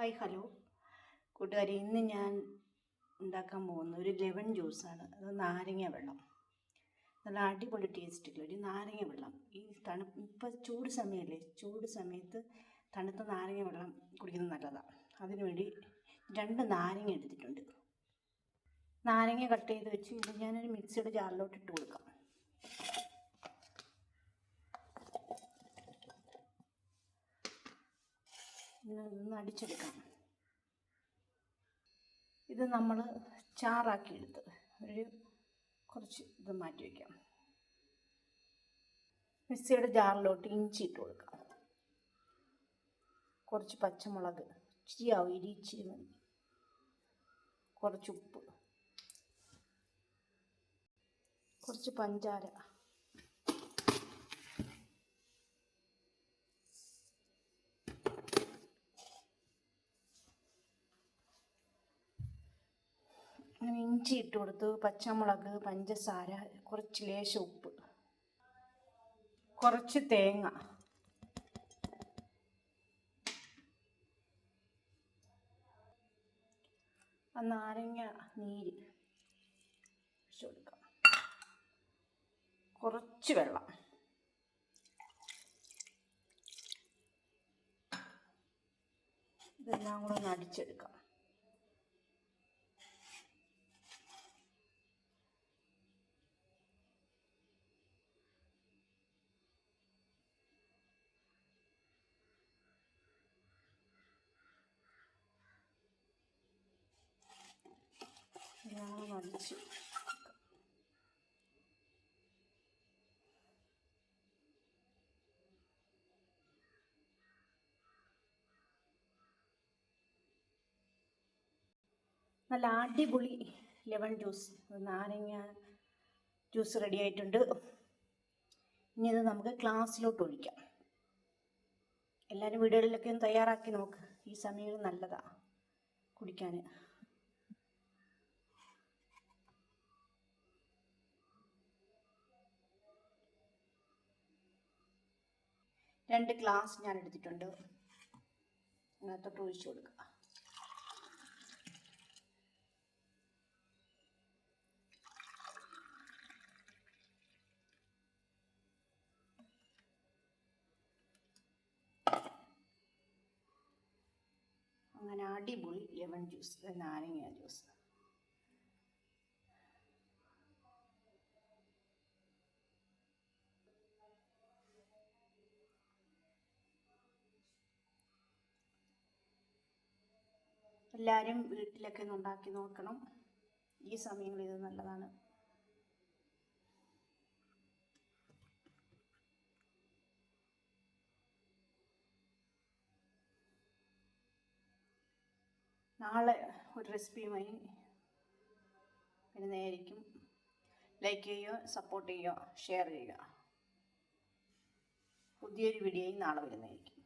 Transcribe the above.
Hi hello. കൂട്ടുകാരി ഇന്ന് ഞാൻ ഉണ്ടാക്കാൻ പോകുന്ന ഒരു ലെമൺ ജ്യൂസാണ്. അത് നാരങ്ങ വെള്ളം. നല്ല അടിപൊളി ടേസ്റ്റുള്ള ഒരു നാരങ്ങ വെള്ളം. ഈ തണു ഇപ്പം ചൂട് സമയമല്ലേ ചൂട് സമയത്ത് തണുത്ത നാരങ്ങ വെള്ളം കുടിക്കുന്നത് നല്ലതാണ് അതിനുവേണ്ടി രണ്ട് നാരങ്ങ എടുത്തിട്ടുണ്ട്. നാരങ്ങ കട്ട് ചെയ്ത് വെച്ച് ഇത് ഞാനൊരു മിക്സിയുടെ ജാറിലോട്ട് ഇട്ട് കൊടുക്കാം. ഇതൊന്ന് അടിച്ചെടുക്കാം ഇത് നമ്മൾ ചാറാക്കി എടുത്ത് ഒരു കുറച്ച് ഇത് മാറ്റി വയ്ക്കാം മിക്സിയുടെ ജാറിലോട്ട് ഇഞ്ചി ഇട്ട് കൊടുക്കാം. കുറച്ച് പച്ചമുളക് ഇച്ചിരി ആവും ഇരി ഇച്ചിരി മതി. കുറച്ച് ഉപ്പ്. കുറച്ച് പഞ്ചാര. അങ്ങനെ ഇഞ്ചി ഇട്ട് കൊടുത്ത് പച്ചമുളക് പഞ്ചസാര കുറച്ച് ലേശം ഉപ്പ് കുറച്ച് തേങ്ങ. നാരങ്ങ നീര് കൊടുക്കാം. കുറച്ച് വെള്ളം. ഇതെല്ലാം കൂടെ ഒന്ന് അടിച്ചെടുക്കാം. അടിച്ച് നല്ല അടിപൊളി ലെമൺ ജ്യൂസ്. നാരങ്ങ ജ്യൂസ് റെഡി ആയിട്ടുണ്ട്. ഇനി ഇത് നമുക്ക് ക്ലാസ്സിലോട്ട് ഒഴിക്കാം. എല്ലാവരും വീടുകളിലൊക്കെ ഒന്ന് തയ്യാറാക്കി നോക്ക്. ഈ സമയം നല്ലതാണ് കുടിക്കാൻ രണ്ട് ഗ്ലാസ് ഞാൻ എടുത്തിട്ടുണ്ട്. അതിനകത്തോട്ട് ഒഴിച്ചു കൊടുക്കുക അങ്ങനെ അടിപൊളി ലെമൺ ജ്യൂസ് നാരങ്ങ ജ്യൂസ്. എല്ലാവരും വീട്ടിലൊക്കെ ഒന്ന് ഉണ്ടാക്കി നോക്കണം. ഈ സമയങ്ങളിൽ ഇത് നല്ലതാണ്. നാളെ ഒരു റെസിപ്പിയുമായി വരുന്നതായിരിക്കും. ലൈക്ക് ചെയ്യുക സപ്പോർട്ട് ചെയ്യുക ഷെയർ ചെയ്യുക. പുതിയൊരു വീഡിയോയും നാളെ വരുന്നതായിരിക്കും.